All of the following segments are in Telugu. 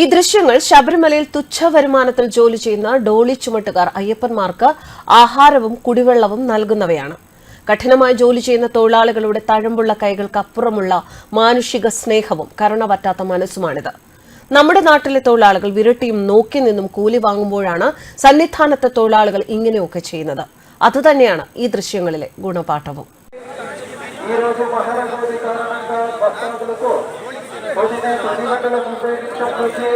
ഈ ദൃശ്യങ്ങൾ ശബരിമലയിൽ തുച്ഛ വരുമാനത്തിൽ ജോലി ചെയ്യുന്ന ഡോളി ചുമട്ടുകാർ അയ്യപ്പന്മാർക്ക് ആഹാരവും കുടിവെള്ളവും നൽകുന്നവയാണ്. കഠിനമായി ജോലി ചെയ്യുന്ന തൊഴിലാളികളുടെ തഴമ്പുള്ള കൈകൾക്കപ്പുറമുള്ള മാനുഷിക സ്നേഹവും കരുണ പറ്റാത്ത മനസ്സുമാണിത്. നമ്മുടെ നാട്ടിലെ തൊഴിലാളികൾ വിരട്ടിയും നോക്കി നിന്നും കൂലി വാങ്ങുമ്പോഴാണ് സന്നിധാനത്തെ തൊഴിലാളികൾ ഇങ്ങനെയൊക്കെ ചെയ്യുന്നത്. അതുതന്നെയാണ് ഈ ദൃശ്യങ്ങളിലെ ഗുണപാഠവും. ఈ రోజు మహారాజు కారణంగా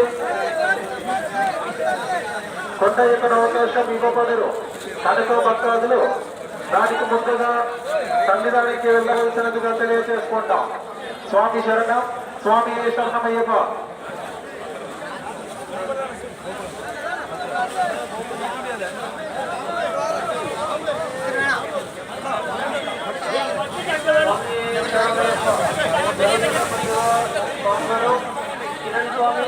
కొండ ఎక్కడ అవకాశం ఇవ్వబడరు కనుక భక్తాదులు దానికి ముందుగా సన్నిధానికి వెళ్ళవలసినదిగా తెలియజేసుకుంటాం స్వామి శరణం స్వామి శరణమయ్యప్ప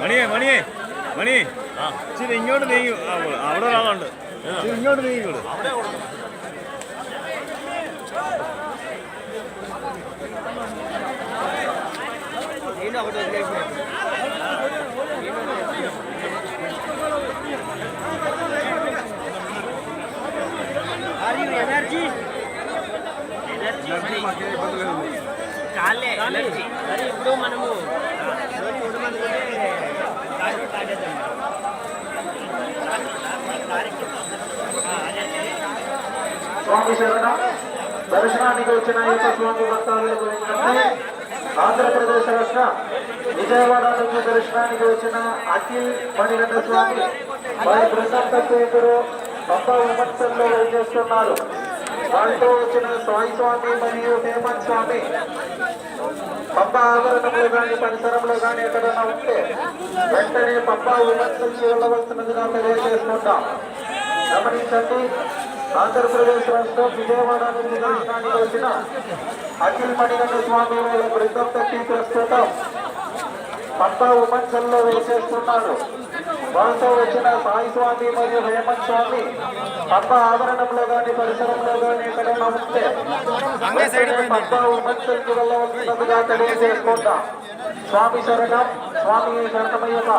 മണിയേ മണിയെ മണി ഇച്ചിരി ഇങ്ങോട്ട് നീങ്ങി. അവിടെ ഒരാളുണ്ട്. ഇങ്ങോട്ട് നീങ്ങിക്കോട് ఇప్పుడు మనము స్వామి శరణం. దర్శనానికి వచ్చిన యొక్క స్వామి భక్తాదులకు ఏంటంటే ఆంధ్రప్రదేశ్ రాష్ట్ర విజయవాడ నుంచి దర్శనానికి వచ్చిన అఖిల్ మణిగంట స్వామి. వారి బృందం తక్కువ పంప విమర్శల్లో చేస్తున్నారు వాళ్ళతో వచ్చిన సాయి స్వామి మరియు హేమంత్ స్వామి పంప ఆవరణంలో కానీ పరిసరంలో కానీ ఎక్కడైనా ఉంటే వెంటనే పంప విమర్శలకి వెళ్ళవలసినదిగా తెలియజేసుకుంటాం. గమనించండి ఆంధ్రప్రదేశ్ రాష్ట్రం విజయవాడ నుంచి దర్శనానికి వచ్చిన అఖిల్ మణిగండ స్వామి వాళ్ళ బృందం తప్పి పంప ఉమన్సల్లో వేసేస్తున్నారు వాళ్ళతో వచ్చిన సాయి స్వామి మరియు హేమంత్ స్వామి పంప ఆవరణంలో కానీ పరిసరంలో కానీ ఎక్కడైనా ఉంటే పంప ఉమన్సల్కి వెళ్ళవలసినదిగా తెలియజేసుకుంటాం స్వామి శరణం స్వామి శరణమయ్యప్ప